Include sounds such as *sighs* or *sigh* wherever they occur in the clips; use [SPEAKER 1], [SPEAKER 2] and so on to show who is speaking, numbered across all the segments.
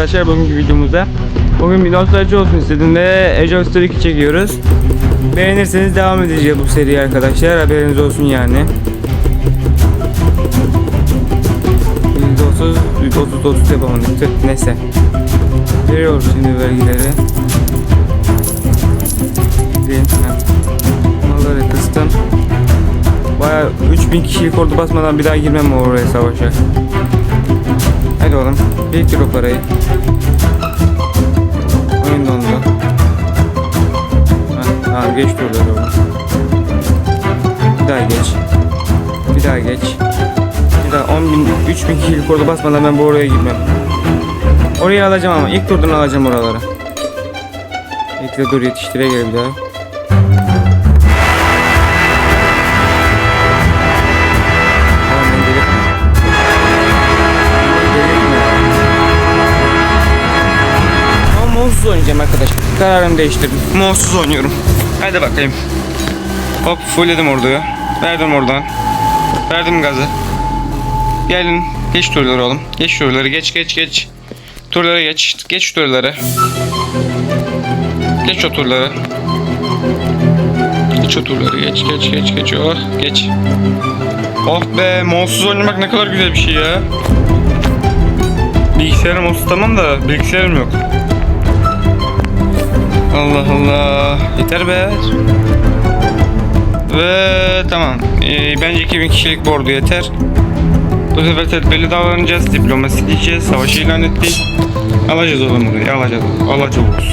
[SPEAKER 1] arkadaşlar bugünkü videomuzda. Bugün bir nostalji olsun istedim ve Age of Story 2 çekiyoruz. Beğenirseniz devam edeceğiz bu seri arkadaşlar. Haberiniz olsun yani. %30, %30, 30 yapamadık. Tüh, Neyse. Veriyoruz şimdi vergileri. Gidelim. Malları kıstım. Baya 3000 kişilik ordu basmadan bir daha girmem oraya savaşa. Hadi oğlum. Biriktir o parayı. Oyun dondu. Ha, geç turları oğlum. Bir daha geç. Bir daha geç. Bir daha 10 bin, 3 bin kişilik ordu basmadan ben bu oraya girmem. Orayı alacağım ama ilk turdan alacağım oraları. Bekle dur yetiştire gel bir daha. Oynayacağım arkadaşlar. Kararımı değiştirdim. Mouse'suz oynuyorum. Hadi bakayım. Hop fullledim orduyu. Verdim oradan. Verdim gazı. Gelin. Geç turları oğlum. Geç turları. Geç geç geç. Turlara geç. Geç turları. Geç o turları. Geç o turları. Geç geç geç geç. Oh geç. Oh be mouse'suz oynamak ne kadar güzel bir şey ya. Bilgisayarım olsun tamam da bilgisayarım yok. Allah Allah. Yeter be. Ve tamam. Ee, bence 2000 kişilik bordu yeter. Bu sefer tedbirli davranacağız. Diplomasi diyeceğiz. Savaş ilan ettik. Alacağız oğlum burayı. Alacağız. Alacağız.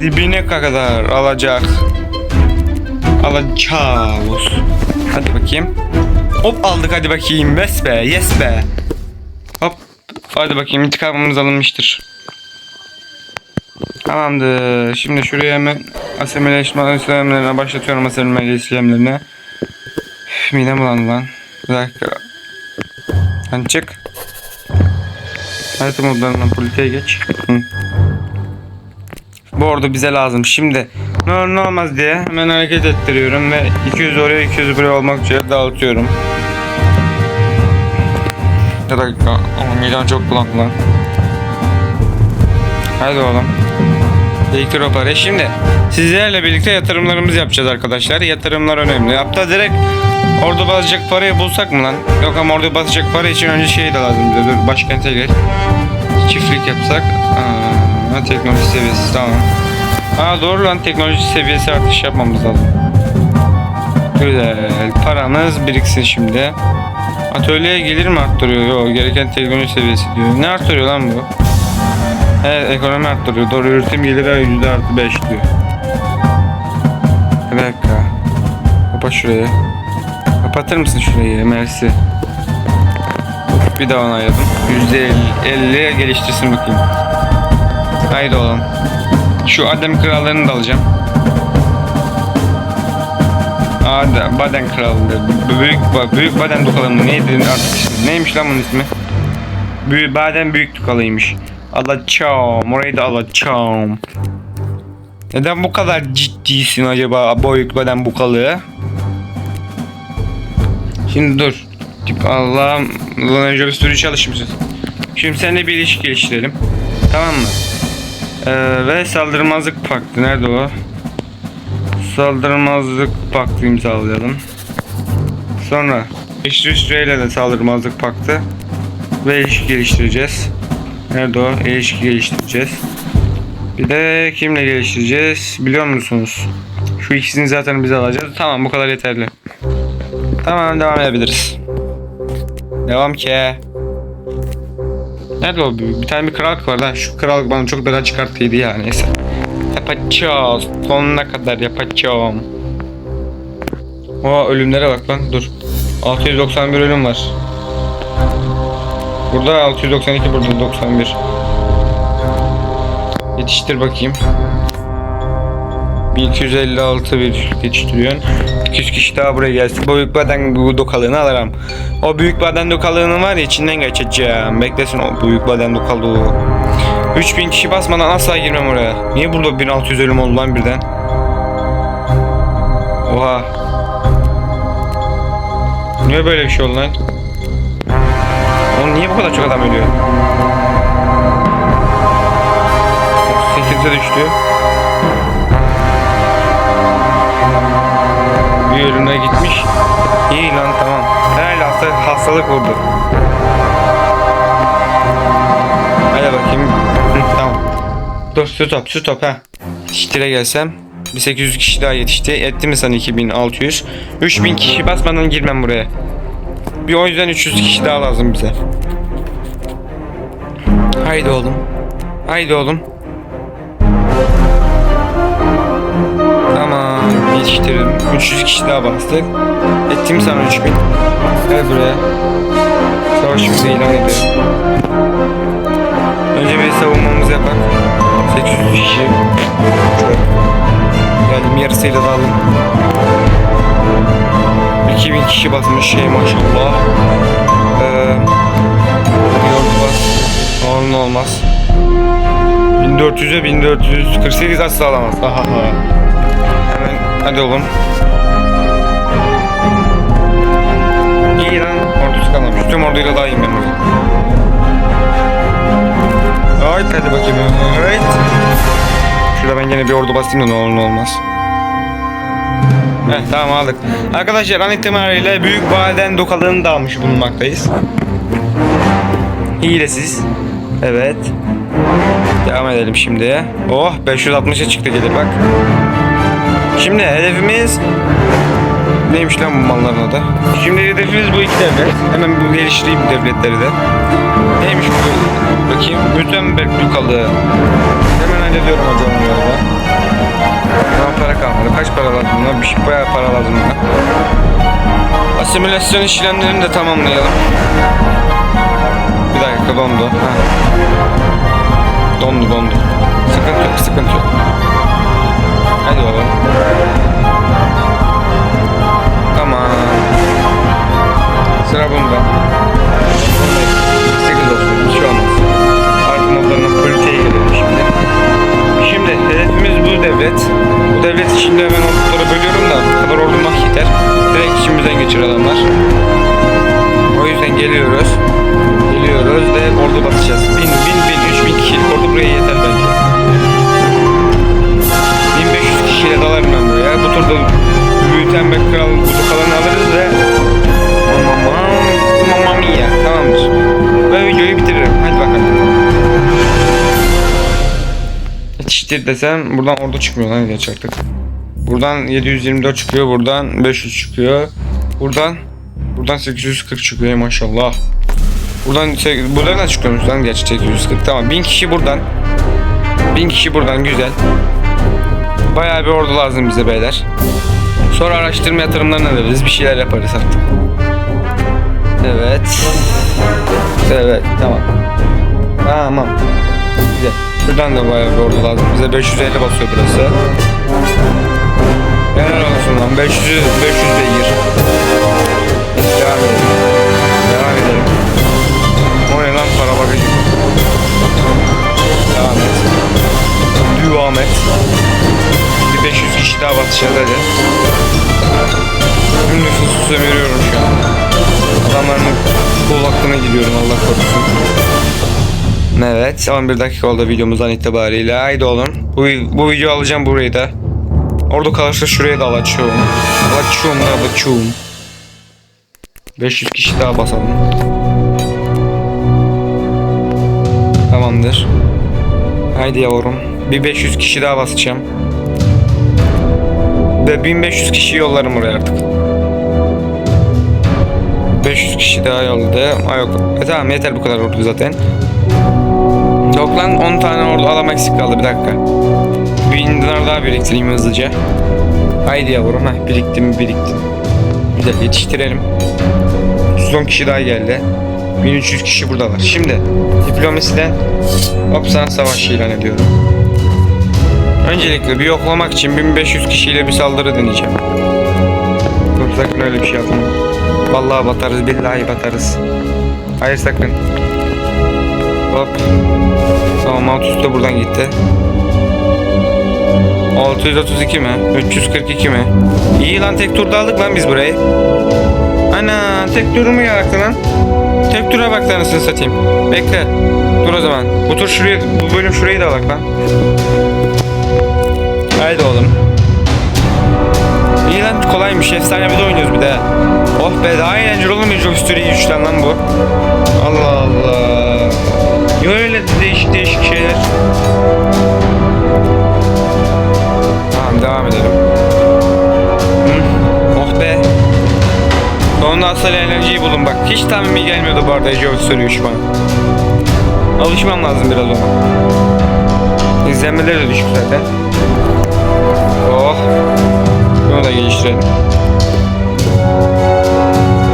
[SPEAKER 1] Dibine kadar alacak. Alacağız. Hadi bakayım. Hop aldık hadi bakayım. Yes be. Yes be. Hop. Hadi bakayım intikamımız alınmıştır. Tamamdır. Şimdi şuraya hemen asimile işlemlerine başlatıyorum asimile işlemlerine. Üf, midem bulandı lan. Bir dakika. Hani çık. Harita modlarından politiğe geç. Bu ordu bize lazım. Şimdi ne olur ne olmaz diye hemen hareket ettiriyorum ve 200 oraya 200 buraya olmak üzere dağıtıyorum. Bir dakika. Ama midem çok bulandı lan. Hadi oğlum. Parayı. Şimdi sizlerle birlikte yatırımlarımızı yapacağız arkadaşlar. Yatırımlar önemli. Hatta direkt ordu basacak parayı bulsak mı lan? Yok ama ordu basacak para için önce şey de lazım bize. Dur başkente gel. Çiftlik yapsak. Aa, teknoloji seviyesi tamam. Aa doğru lan teknoloji seviyesi artış yapmamız lazım. Güzel. Paramız biriksin şimdi. Atölyeye gelir mi arttırıyor? Yok gereken teknoloji seviyesi diyor. Ne arttırıyor lan bu? Evet ekonomi arttırıyor. Doğru üretim geliri yüzde artı 5 diyor. Bir dakika. Kapat şurayı. Kapatır mısın şurayı? Mersi. Bir daha onayladım. Yüzde 50 geliştirsin bakayım. Haydi oğlum. Şu Adem krallarını da alacağım. Adem, Baden krallığı. Büyük, büyük Baden dukalım. Neydi artık ismi? Neymiş lan bunun ismi? Büyük, Baden büyük dukalıymış. Alacağım. Orayı da alacağım. Neden bu kadar ciddisin acaba boyut beden bu kalığı? Şimdi dur. Allah'ım. Lan önce bir sürü çalışmışız. Şimdi seninle bir ilişki geliştirelim. Tamam mı? Ee, ve saldırmazlık paktı. Nerede o? Saldırmazlık paktı imzalayalım. Sonra İsviçre ile de saldırmazlık paktı. Ve ilişki geliştireceğiz. Nerede o? İlişki geliştireceğiz. Bir de kimle geliştireceğiz biliyor musunuz? Şu ikisini zaten biz alacağız. Tamam bu kadar yeterli. Tamam devam edebiliriz. Devam ki. Nerede o? Bir, tane bir krallık var da şu krallık bana çok bela çıkarttıydı ya neyse. Yapacağız. Sonuna kadar yapacağım. Oha ölümlere bak lan dur. 691 ölüm var. Burada 692 burada 91. Yetiştir bakayım. 1256 bir yetiştiriyorsun. 200 kişi daha buraya gelsin. Bu büyük baden dokalığını alırım. O büyük baden dokalığının var ya içinden geçeceğim. Beklesin o büyük baden dokalığı. 3000 kişi basmadan asla girmem oraya. Niye burada 1600 ölüm oldu lan birden? Oha. Niye böyle bir şey oldu lan? Oğlum niye bu kadar çok adam ölüyor? Hapse düştü. Bir ölüme gitmiş. İyi lan tamam. Herhalde hasta, hastalık vurdu. Hadi bakayım. Hı, tamam. Dur stop stop ha. Yetiştire gelsem. Bir 800 kişi daha yetişti. Etti mi sana 2600? 3000 kişi basmadan girmem buraya. Bir o yüzden 300 kişi daha lazım bize. Haydi oğlum. Haydi oğlum. Tamam yetiştirdim. 300 kişi daha bastık. Ettim sana 3000. Gel buraya. Savaşımızı ilan edelim. Önce bir savunmamızı yapak. 800 kişi. Geldim yarısıyla da aldım. 2000 kişi basmış şey maşallah. Ee, olmaz. 1400'e 1448 asla alamaz. Aha. Hemen hadi oğlum. İyi lan ordusu kalmamış. Tüm orduyla daha iyiyim ben burada. Hayt hadi bakayım. Hayt. Şurada ben gene bir ordu basayım da ne olur ne olmaz. Heh tamam aldık. Arkadaşlar an itibariyle Büyük Validen Dokalığını da almış bulunmaktayız. Hilesiz. Evet. Devam edelim şimdi. Oh 560'a çıktı gelir bak. Şimdi hedefimiz neymiş lan bu malların adı? Şimdi hedefimiz bu iki devlet. Hemen bu geliştireyim devletleri de. Neymiş bu? Bakayım. Mütembel Dukalığı. Hemen hallediyorum hocam bu arada. Daha para kalmadı. Kaç para lazım buna? Bir şey bayağı para lazım buna. Asimilasyon işlemlerini de tamamlayalım. Bir dakika dondu. Ha. Dondu dondu. Sıkıntı yok sıkıntı yok. Hadi oğlum. Yetiştir desem buradan ordu çıkmıyor lan geç artık. Buradan 724 çıkıyor, buradan 500 çıkıyor. Buradan buradan 840 çıkıyor maşallah. Buradan sek- buradan da çıkıyormuş lan gerçi 840 tamam 1000 kişi buradan. 1000 kişi buradan güzel. Bayağı bir ordu lazım bize beyler. Sonra araştırma yatırımlarına veririz bir şeyler yaparız artık. Evet. Evet tamam. Tamam. Güzel. Şuradan da bayağı bir ordu lazım. Bize 550 basıyor burası. Helal olsun lan. 500, 500 beygir. Devam edelim. Devam edelim. O ne lan para bagajı. Devam et. Devam et. Bir 500 kişi daha basacağız hadi. Tüm nüfusu sömürüyorum şu an. Adamların kul hakkına gidiyorum Allah korusun. Evet 11 dakika oldu videomuzdan itibariyle. Haydi oğlum. Bu, bu video alacağım burayı da. Orada kalırsa şuraya da alacağım. Alacağım da alacağım. 500 kişi daha basalım. Tamamdır. Haydi yavrum. Bir 500 kişi daha basacağım. Ve 1500 kişi yollarım oraya artık. 500 kişi daha yolladı. Ay yok. E tamam yeter bu kadar ordu zaten. Yok lan 10 tane ordu alam eksik kaldı bir dakika. Bir dinar daha biriktireyim hızlıca. Haydi yavrum heh biriktim biriktim. Güzel yetiştirelim. 110 kişi daha geldi. 1300 kişi burada var. Şimdi diplomasiden hop sana savaş ilan ediyorum. Öncelikle bir yoklamak için 1500 kişiyle bir saldırı deneyeceğim. Dur sakın öyle bir şey yapma. Vallahi batarız billahi batarız. Hayır sakın. Hop. Tamam alt üstte buradan gitti. 632 mi? 342 mi? İyi lan tek turda aldık lan biz burayı. Ana tek turu mu yarattı lan? Tek tura bak anasını satayım. Bekle. Dur o zaman. Bu tur şuraya, bu bölüm şurayı da alak lan. Haydi oğlum. İyi lan kolaymış. Efsane bir de oynuyoruz bir de. Oh be daha eğlenceli olur mu Story 3'ten lan bu? Allah Allah. Öyle değişik değişik şeyler? Tamam devam edelim. Hı. Oh be. Sonunda asıl eğlenceyi buldum bak. Hiç tahmin gelmiyordu bu arada Job Story 3 bana. Alışmam lazım biraz ona. İzlenmeleri de düşük zaten. Oh. Bunu da geliştirelim.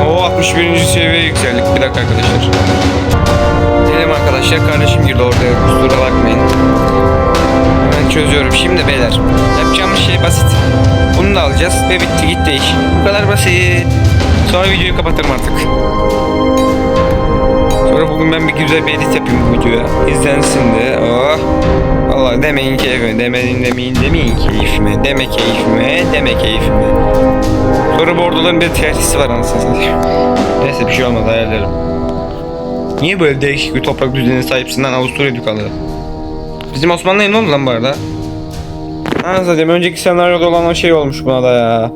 [SPEAKER 1] Oo 61. seviyeye yükseldik. Bir dakika arkadaşlar. Diyelim arkadaşlar kardeşim girdi ortaya. Kusura bakmayın. Hemen çözüyorum. Şimdi beyler. Yapacağımız şey basit. Bunu da alacağız ve bitti gitti iş. Bu kadar basit. Sonra videoyu kapatırım artık. Sonra bugün ben bir güzel bir edit yapayım bu videoya. İzlensin de. Oh. Vallahi demeyin keyfime, demeyin demeyin demeyin keyfime, deme keyfime, deme keyfime. Sonra bu orduların bir tesisi var anasını satayım. Neyse bir şey olmaz ayarlarım. Niye böyle değişik bir toprak düzenine sahipsin lan Avusturya Dükalı? Bizim Osmanlı'ya ne oldu lan bu arada? Anasını satayım önceki senaryoda olan o şey olmuş buna da ya.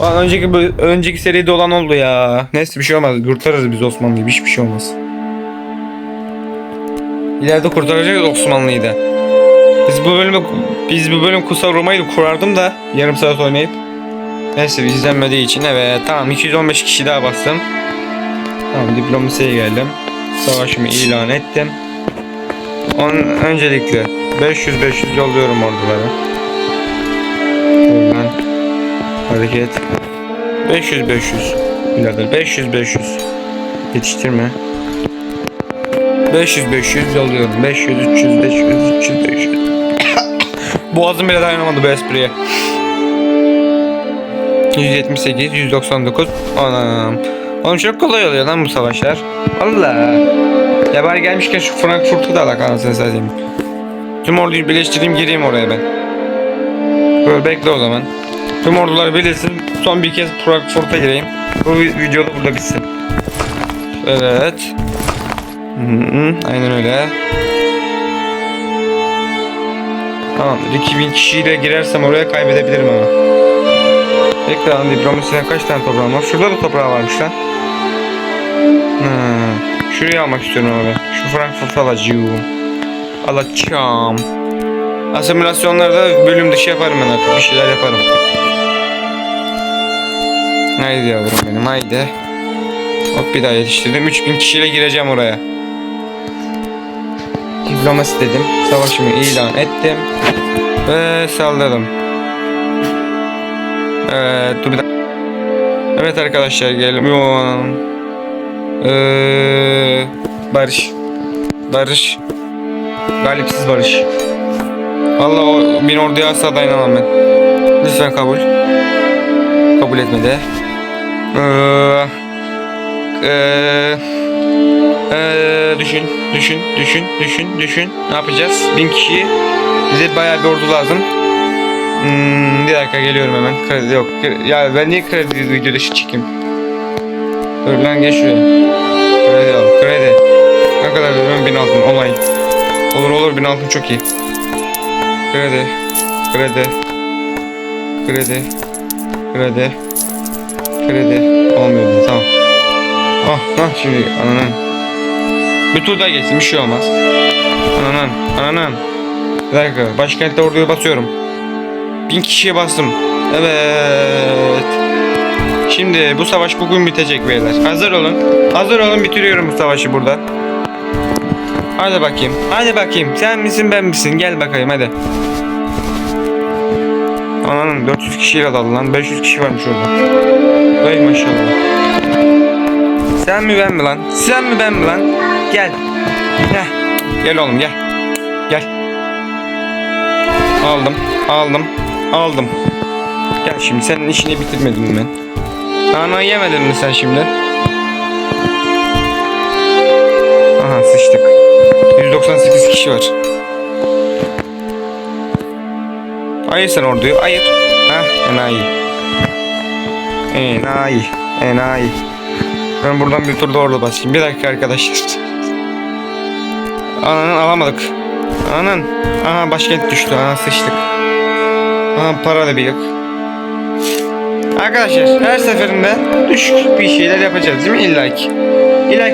[SPEAKER 1] Ulan önceki önceki seride olan oldu ya. Neyse bir şey olmaz. Kurtarırız biz Osmanlı'yı. Hiçbir şey olmaz. İleride kurtaracağız Osmanlı'yı da. Biz bu bölümü biz bu bölüm Kutsal Roma'yı kurardım da yarım saat oynayıp. Neyse izlenmediği için evet tamam 215 kişi daha bastım. Tamam diplomasiye geldim. Savaşımı ilan ettim. Onun öncelikle 500 500 yolluyorum orduları. Buradan hareket. 500 500 birader 500 500 yetiştirme. 500 500 yolluyorum. 500 300 500 300 500 Boğazım bile dayanamadı bu espriye. 178 199 Anam Oğlum çok kolay oluyor lan bu savaşlar. Valla. Ya bari gelmişken şu Frankfurt'u da alak anasını satayım. Tüm orduyu birleştireyim gireyim oraya ben. Böyle bekle o zaman. Tüm ordular birleşsin son bir kez Frankfurt'a gireyim. Bu vi- video da burada bitsin. Evet. Aynen öyle. Tamamdır. 2000 kişiyle girersem oraya kaybedebilirim ama. Bekle lan diplomasiden kaç tane toprağım var? Şurada da toprağı varmış lan. Hmm. Şurayı almak istiyorum abi. Şu Frankfurt'u alacağım. Alacağım. Asimilasyonlarda bölüm dışı yaparım ben artık. Bir şeyler yaparım. Haydi yavrum benim haydi. Hop bir daha yetiştirdim. 3000 kişiyle gireceğim oraya. Diplomasi dedim. Savaşımı ilan ettim. Ve saldırdım. Evet dur bir dakika. Evet arkadaşlar geliyorum. Ee, barış. Barış. Galipsiz barış. Allah o bin orduya asla dayanamam ben. Lütfen kabul. Kabul etmedi. Ee, ee, ee, düşün, düşün, düşün, düşün, düşün. Ne yapacağız? Bin kişi. Bize bayağı bir ordu lazım. Hmm, bir dakika geliyorum hemen. Kredi yok. Ya ben niye kredi videoda şu çekeyim? Dur lan geç şuraya. Kredi al. Kredi. Ne kadar veriyorum? Bin altın. Olay. Olur olur bin altın çok iyi. Kredi. Kredi. Kredi. Kredi. Kredi. Olmuyor. Tamam. Ah, ah şimdi ananın. Bir tur daha geçsin bir şey olmaz. Ananın, ananın. Bir dakika başkentte orduya basıyorum. Bin kişiye bastım. Evet. Şimdi bu savaş bugün bitecek beyler. Hazır olun. Hazır olun bitiriyorum bu savaşı burada. Hadi bakayım. Hadi bakayım. Sen misin ben misin? Gel bakayım hadi. Ananın 400 kişiyle daldı lan. 500 kişi varmış orada. Vay maşallah. Sen mi ben mi lan? Sen mi ben mi lan? Gel. Gel. Gel oğlum gel. Gel. Aldım. Aldım. Aldım. Gel şimdi senin işini bitirmedim ben. Ana yemedin mi sen şimdi? Aha sıçtık. 198 kişi var. Ayır sen orduyu. Ayır. Heh enayi. Enayi. Enayi. Ben buradan bir tur doğru basayım. Bir dakika arkadaşlar. Ananın alamadık. Ananın. Aha başkent düştü. Ana sıçtık. Aha para da bir yok. Arkadaşlar her seferinde düşük bir şeyler yapacağız değil mi illa ki?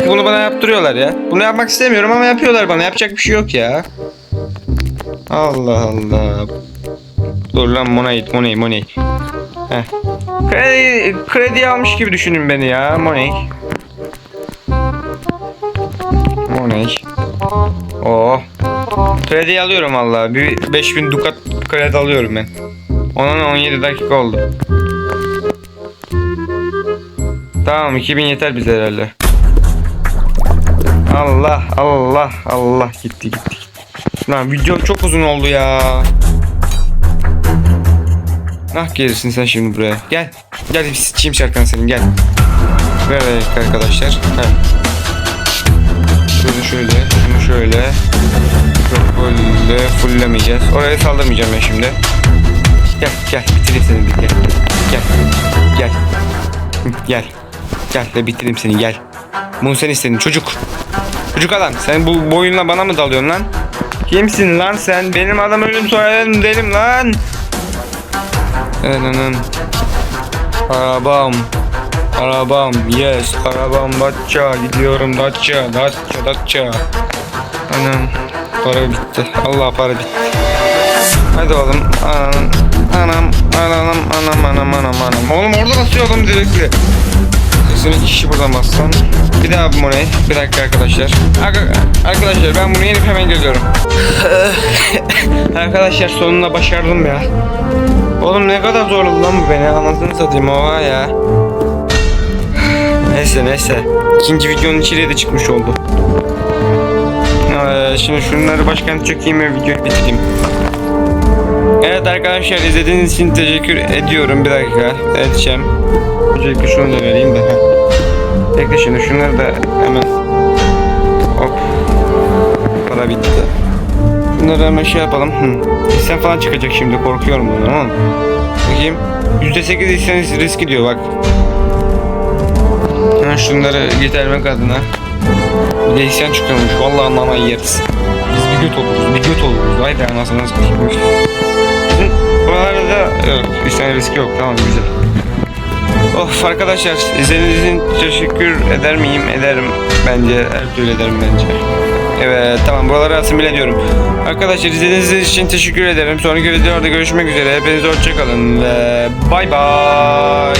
[SPEAKER 1] Bunu bana yaptırıyorlar ya. Bunu yapmak istemiyorum ama yapıyorlar bana. Yapacak bir şey yok ya. Allah Allah. Dur lan Money, Money, Money. Kredi, kredi almış gibi düşünün beni ya Money. Money. Oh. Kredi alıyorum valla. Bir 5000 dukat kredi alıyorum ben. Onun 17 dakika oldu. Tamam 2000 yeter bize herhalde. Allah Allah Allah gitti gitti. Lan video çok uzun oldu ya. Ah gelirsin sen şimdi buraya. Gel. Gel bir sıçayım senin gel. Ver arkadaşlar. Gel. Şöyle şöyle. Şunu şöyle. Böyle fulllemeyeceğiz. Oraya saldırmayacağım ben şimdi. Gel gel bitireyim seni bir gel. Gel. Gel. Gel. Gel de bitireyim seni gel. Bunu sen istedin çocuk. Çocuk adam sen bu boyunla bana mı dalıyorsun lan? Kimsin lan sen? Benim adam ölüm soyadım derim lan. Enanın. Arabam. Arabam. Yes. Arabam Datça. Gidiyorum Datça. Datça. Datça. Anam. Para bitti. Allah para bitti. Hadi oğlum. Anam. Anam. Anam. Anam. Anam. Anam. Anam. Oğlum orada basıyor adam direktli. Kesin kişi buradan bassam. Bir daha bu money. Bir dakika arkadaşlar. Arka- arkadaşlar ben bunu yenip hemen geliyorum. *laughs* arkadaşlar sonunda başardım ya. Oğlum ne kadar zorladı lan bu beni. Anasını satayım oha ya. *sighs* Neyse neyse. İkinci videonun içeriği de çıkmış oldu. Şimdi şunları başkent çekeyim ve videoyu bitireyim. Evet arkadaşlar izlediğiniz için teşekkür ediyorum. Bir dakika edeceğim. Öncelikle şunu da vereyim de. Bekle şimdi şunları da hemen. Hop. Para bitti. Bunları hemen şey yapalım. Hı. İsten falan çıkacak şimdi korkuyorum bundan ama. Bakayım. %8 isyan riski diyor bak. Hemen şunları gidermek adına. Bir de isyan çıkıyormuş. Vallahi anlama yeriz. Biz bir göt oluruz. Bir göt oluruz. Be anasını satayım. Bizim buralarda yok. İsyan riski yok. Tamam güzel. Of arkadaşlar izlediğiniz için teşekkür eder miyim? Ederim bence. Her türlü ederim bence. Evet tamam buraları asimile ediyorum. Arkadaşlar izlediğiniz için teşekkür ederim. Sonraki videolarda görüşmek üzere. Hepinize hoşçakalın bay bay.